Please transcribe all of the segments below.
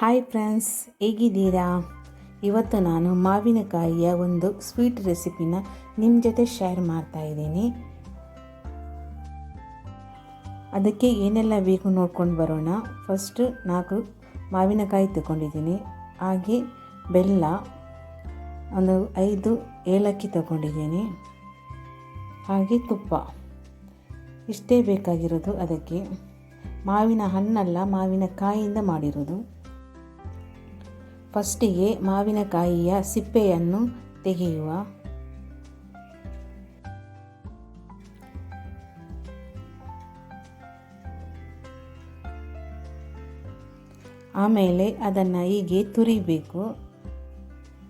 Hi friends ಹೇಗಿದ್ದೀರಾ? ಇವತ್ತು ನಾನು ಮಾವಿನಕಾಯಿಯ ಒಂದು ಸ್ವೀಟ್ ರೆಸಿಪಿನ ನಿಮ್ಮ ಜೊತೆ ಶೇರ್ ಮಾಡ್ತಾ ಇದ್ದೀನಿ. ಅದಕ್ಕೆ ಏನೆಲ್ಲ ಬೇಕು ನೋಡ್ಕೊಂಡು ಬರೋಣ. ಫಸ್ಟು ನಾಲ್ಕು ಮಾವಿನಕಾಯಿ ತಗೊಂಡಿದ್ದೀನಿ. ಹಾಗೆ ಬೆಲ್ಲ, ಒಂದು ಐದು ಏಲಕ್ಕಿ ತಗೊಂಡಿದ್ದೀನಿ. ಹಾಗೆ ತುಪ್ಪ. ಇಷ್ಟೇ ಬೇಕಾಗಿರೋದು ಅದಕ್ಕೆ. ಮಾವಿನ ಹಣ್ಣಲ್ಲ, ಮಾವಿನ ಕಾಯಿಯಿಂದ ಮಾಡಿರೋದು. ಫಸ್ಟಿಗೆ ಮಾವಿನಕಾಯಿಯ ಸಿಪ್ಪೆಯನ್ನು ತೆಗೆಯುವ. ಆಮೇಲೆ ಅದನ್ನು ಹೀಗೆ ತುರಿಬೇಕು.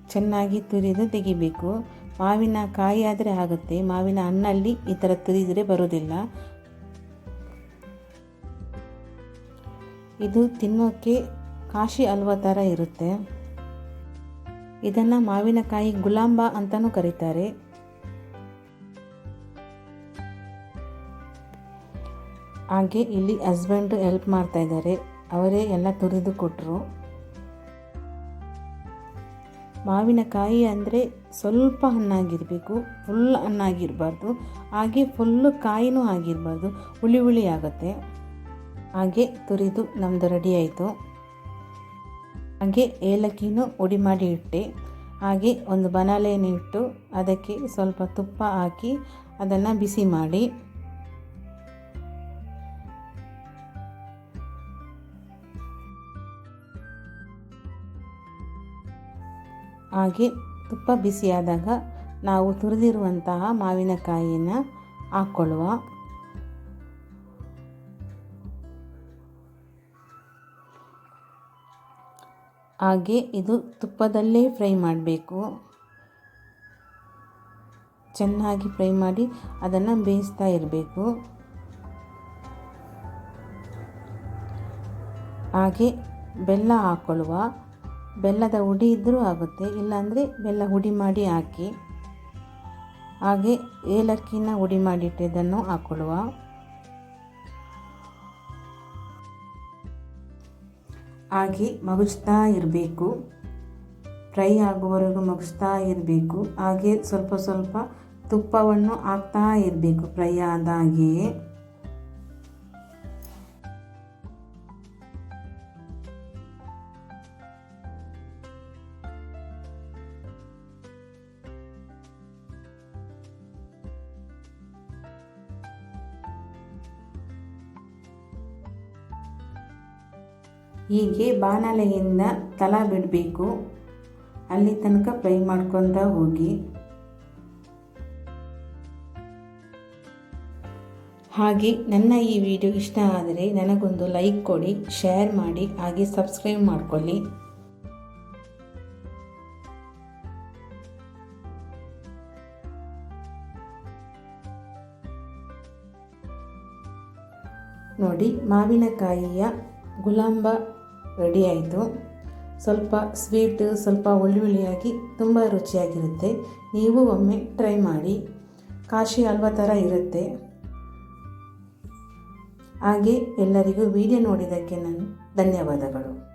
ಚೆನ್ನಾಗಿ ತುರಿದು ತೆಗಿಬೇಕು. ಮಾವಿನ ಕಾಯಿ ಆದರೆ ಆಗುತ್ತೆ. ಮಾವಿನ ಹಣ್ಣಲ್ಲಿ ಈ ಥರ ತುರಿದರೆ ಬರೋದಿಲ್ಲ ಇದು ತಿನ್ನೋಕ್ಕೆ ಕಾಶಿ ಹಲ್ವ ಥರ ಇರುತ್ತೆ. ಇದನ್ನು ಮಾವಿನಕಾಯಿ ಗುಲಾಂಬ ಅಂತಲೂ ಕರೀತಾರೆ. ಹಾಗೆ ಇಲ್ಲಿ ಹಸ್ಬೆಂಡು ಹೆಲ್ಪ್ ಮಾಡ್ತಾ ಇದ್ದಾರೆ. ಅವರೇ ಎಲ್ಲ ತುರಿದು ಕೊಟ್ಟರು ಮಾವಿನಕಾಯಿ ಅಂದರೆ ಸ್ವಲ್ಪ ಹಣ್ಣಾಗಿರಬೇಕು ಫುಲ್ ಹಣ್ಣಾಗಿರಬಾರ್ದು. ಹಾಗೆ ಫುಲ್ಲು ಕಾಯಿನೂ ಆಗಿರಬಾರ್ದು, ಹುಳಿ ಹುಳಿ ಆಗುತ್ತೆ. ಹಾಗೆ ತುರಿದು ನಮ್ಮದು ರೆಡಿ ಆಯಿತು. ಹಾಗೆ ಏಲಕ್ಕಿನೂ ಉಡಿ ಮಾಡಿ ಇಟ್ಟೆ. ಹಾಗೆ ಒಂದು ಬನಾಲೆಯನ್ನು ಇಟ್ಟು ಅದಕ್ಕೆ ಸ್ವಲ್ಪ ತುಪ್ಪ ಹಾಕಿ ಅದನ್ನು ಬಿಸಿ ಮಾಡಿ. ಹಾಗೆ ತುಪ್ಪ ಬಿಸಿಯಾದಾಗ ನಾವು ತುರಿದಿರುವಂತಹ ಮಾವಿನಕಾಯಿಯನ್ನು ಹಾಕ್ಕೊಳ್ಳುವ. ಹಾಗೆ ಇದು ತುಪ್ಪದಲ್ಲೇ ಫ್ರೈ ಮಾಡಬೇಕು. ಚೆನ್ನಾಗಿ ಫ್ರೈ ಮಾಡಿ ಅದನ್ನು ಬೇಯಿಸ್ತಾ ಇರಬೇಕು. ಹಾಗೆ ಬೆಲ್ಲ ಹಾಕ್ಕೊಳ್ಳುವ ಬೆಲ್ಲದ ಹುಡಿ ಇದ್ದರೂ ಆಗುತ್ತೆ, ಇಲ್ಲಾಂದರೆ ಬೆಲ್ಲ ಹುಡಿ ಮಾಡಿ ಹಾಕಿ. ಹಾಗೆ ಏಲಕ್ಕಿನ ಹುಡಿ ಮಾಡಿಟ್ಟಿದ್ದನ್ನು ಹಾಕ್ಕೊಳ್ಳುವ ಹಾಗೆ ಮಗುಚ್ತಾ ಇರಬೇಕು. ಫ್ರೈ ಆಗುವವರೆಗೂ ಮಗುಚ್ತಾ ಇರಬೇಕು. ಹಾಗೆ ಸ್ವಲ್ಪ ಸ್ವಲ್ಪ ತುಪ್ಪವನ್ನು ಹಾಕ್ತಾ ಇರಬೇಕು ಫ್ರೈ ಆದಾಗೆಯೇ ಹೀಗೆ ಬಾಣಲೆಯಿಂದ ತಲ ಬಿಡಬೇಕು. ಅಲ್ಲಿ ತನಕ ಫ್ರೈ ಮಾಡ್ಕೊತ ಹೋಗಿ. ಹಾಗೆ ನನ್ನ ಈ ವಿಡಿಯೋ ಇಷ್ಟ ಆದರೆ ನನಗೊಂದು ಲೈಕ್ ಕೊಡಿ ಶೇರ್ ಮಾಡಿ, ಹಾಗೆ ಸಬ್ಸ್ಕ್ರೈಬ್ ಮಾಡ್ಕೊಳ್ಳಿ. ನೋಡಿ, ಮಾವಿನಕಾಯಿಯ ಗುಲಾಂಬ ರೆಡಿ ಆಯಿತು. ಸ್ವಲ್ಪ ಸ್ವೀಟ್, ಸ್ವಲ್ಪ ಒಳ್ಳುಳ್ಳಿಯಾಗಿ ತುಂಬ ರುಚಿಯಾಗಿರುತ್ತೆ. ನೀವು ಒಮ್ಮೆ ಟ್ರೈ ಮಾಡಿ. ಕಾಶಿ ಹಲ್ವ ಥರ ಇರುತ್ತೆ. ಹಾಗೆ ಎಲ್ಲರಿಗೂ ವಿಡಿಯೋ ನೋಡಿದ್ದಕ್ಕೆ ನಾನು ಧನ್ಯವಾದಗಳು.